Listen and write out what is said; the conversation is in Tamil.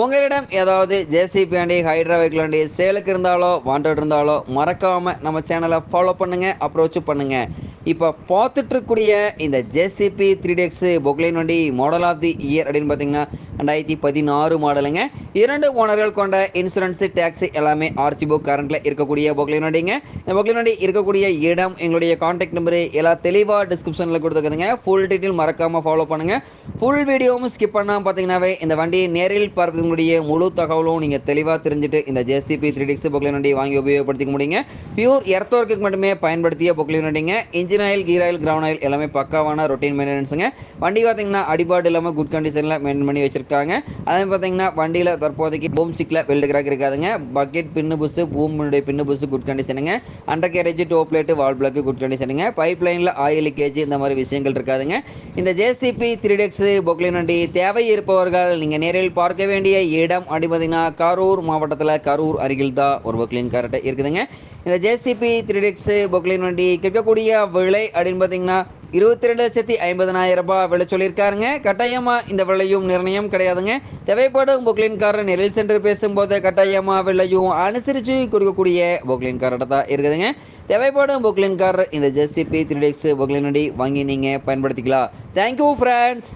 உங்களிடம் ஏதாவது ஜேசிபி ஆண்டி ஹைட்ரா வெஹிக்கிள் ஆண்டி சேலுக்கு இருந்தாலோ வாண்டட் இருந்தாலோ மறக்காமல் நம்ம சேனலை ஃபாலோ பண்ணுங்கள் அப்ரோச் பண்ணுங்கள் இப்போ பார்த்துட்டு இருக்கக்கூடிய இந்த ஜேசிபி த்ரீ டெக்ஸ் பொக்லைன் வண்டி மாடல் ஆஃப் தி இயர் அப்படின்னு பார்த்தீங்கன்னா ரெண்டாயிரத்தி பதினாறு மாடலுங்க. இரண்டு ஓனர்கள் கொண்ட இன்சூரன்ஸு டேக்ஸி எல்லாமே ஆர்சி புக் கரண்ட்டில் இருக்கக்கூடிய பொக்லைன் வண்டிங்க. இந்த பொக்லைன் வண்டி இருக்கக்கூடிய இடம் எங்களுடைய கான்டாக்ட் நம்பரு எல்லாம் தெளிவாக டிஸ்கிரிப்ஷனில் கொடுத்துருக்குதுங்க. ஃபுல் டீட்டெயில் மறக்காமல் ஃபாலோ பண்ணுங்கள் ஃபுல் வீடியோவும் ஸ்கிப் பண்ணாமல் பார்த்தீங்கன்னாவே இந்த வண்டியை நேரில் பார்ப்பதனுடைய முழு தகவலும் நீங்கள் தெளிவாக தெரிஞ்சுட்டு இந்த ஜேசிபி த்ரீ டிக்ஸ் பொக்லைன் வண்டி வாங்கி உபயோகப்படுத்திக்க முடியுங்க. பியூர் எர்த் ஒர்க்குக்கு மட்டுமே பயன்படுத்திய பொக்லைன் வண்டிங்க. Engine oil gear oil ground oil எல்லாமே பக்காவான ரொட்டீன் மெயின்டெனன்ஸுங்க வண்டி பார்த்தீங்கன்னா அடிபாடு இல்லாமல் குட் கண்டிஷனில் மெயின்டைன் பண்ணி வச்சிருக்காங்க. அதே பார்த்தீங்கன்னா வண்டியில் தற்போதைக்கு பூம் சிக்கில் வெல்டு கிராக் இருக்காதுங்க. பக்கெட் பின்னு புஸ்ஸு பூமுடைய pin bush good கண்டிஷனுங்க under toe plate valve block good கண்டிஷனுங்க pipe லைனில் ஆயில் லீக்கேஜ் இந்த மாதிரி விஷயங்கள் இருக்காதுங்க. இந்த ஜேசிபி த்ரீ டெக்ஸு பொக்லின் வண்டி தேவை இருப்பவர்கள் நீங்கள் நேரில் பார்க்க வேண்டிய இடம் அப்படி பார்த்தீங்கன்னா கரூர் மாவட்டத்தில் கரூர் அருகில் தான் ஒரு பொக்லின் கரெக்டாக இருக்குதுங்க. இந்த ஜேசிபி த்ரீ டெக்ஸ் பொக்லின் வண்டி கேட்கக்கூடிய விலை அப்படின்னு பார்த்தீங்கன்னா இருபத்தி ரெண்டு லட்சத்தி ஐம்பதனாயிரம் ரூபாய் விலை சொல்லியிருக்காருங்க. கட்டாயமாக இந்த விலையும் நிர்ணயம் கிடையாதுங்க. தேவைப்படும் பொக்லின்காரர் நெரில் சென்று பேசும்போது கட்டாயமாக விலையும் அனுசரித்து கொடுக்கக்கூடிய பொக்லின்காரர்கிட்ட தான் இருக்குதுங்க. தேவைப்படும் பொக்லின்காரர் இந்த ஜெஸ்டிபி த்ரீ டெக்ஸ் பொக்லின் வண்டி வாங்கி நீங்கள் பயன்படுத்திக்கலாம். Thank you friends